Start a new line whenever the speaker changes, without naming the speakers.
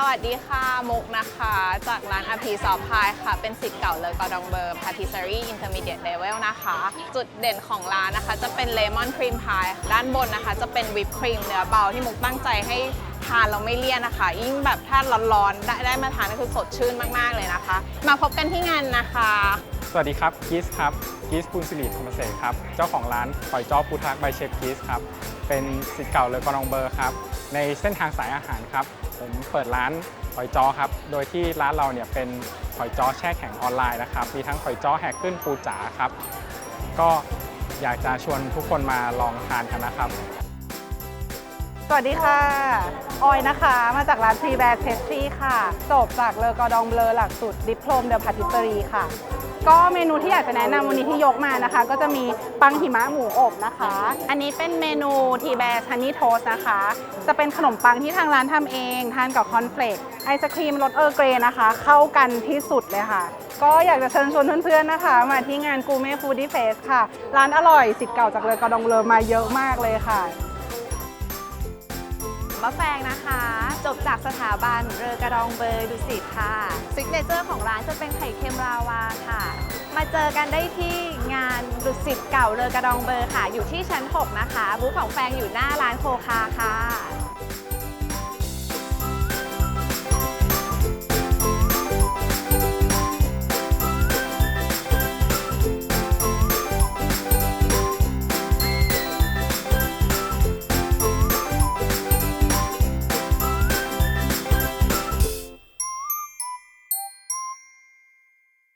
สวัสดีค่ะ มุกนะคะ จากร้านอภีซอฟพายค่ะ เป็นสิทธิ์เก่าเลอกอดองเบอร์พาติสซรี่อินเตอร์มีเดียตเลเวลนะคะ จุดเด่นของร้านนะคะ จะเป็นเลมอนครีมพายด้านบนนะคะ จะเป็นวิปครีมเนื้อเบาที่มุกตั้งใจให้ทานเราไม่เลี่ยนนะคะ ยิ่งแบบถ้าร้อนๆได้ได้มาทานก็คือสดชื่นมากๆเลยนะคะ มาพบกันที่งานนะคะ
สวัสดีครับกีสครับกีสคุณสิริธรรมเสกครับ เจ้าของร้านหอยจ้อปูทักใบเชฟกีสครับ เป็นสิทธิ์เก่าเลอกอรองเบอร์ครับ ในเส้นทางสายอาหารครับ ผมเปิดร้านหอยจ้อครับ โดยที่ร้านเราเนี่ยเป็นหอยจ้อแช่แข็งออนไลน์นะครับ มีทั้งหอยจ้อแหกขึ้นปูจ๋าครับ ก็อยากจะชวนทุกคนมาลองทานกันนะครับ
สวัสดีค่ะ ออยนะคะ มาจากร้านพรีแบร์เทสซี่ค่ะ จบจากเลอกอดองเบลอหลักสูตรดิปโลมเดลพาติสรีค่ะ ก็เมนูที่อยากจะแนะนำวันนี้ที่ยกมานะคะ ก็จะมีปังหิมะหมูอบนะคะ อันนี้เป็นเมนูทีแบร์ชันนี่โทสนะคะ จะเป็นขนมปังที่ทางร้านทำเองทานกับคอนเฟลกไอศครีมรสเออร์เกรนะคะ เข้ากันที่สุดเลยค่ะ ก็อยากจะเชิญชวนเพื่อนๆนะคะ มาที่งานกูเม่ฟูดี้เฟสค่ะ ร้านอร่อยสิทธิ์เก่าจากเลอกอดองเลอมาเยอะมากเลยค่ะ
มะแฟงนะคะจ จากสถาบันเรือกระดองเบอร์ดุสิตค่ะซิกเนเจอร์ของร้านจะเป็นไข่เค็มลาวาค่ะ มาเจอกันได้ที่งานดุสิตเก่าเรือกระดองเบอร์ค่ะ อยู่ที่ชั้น 6 นะคะ บูธของแฟงอยู่หน้าร้านโคคาค่ะ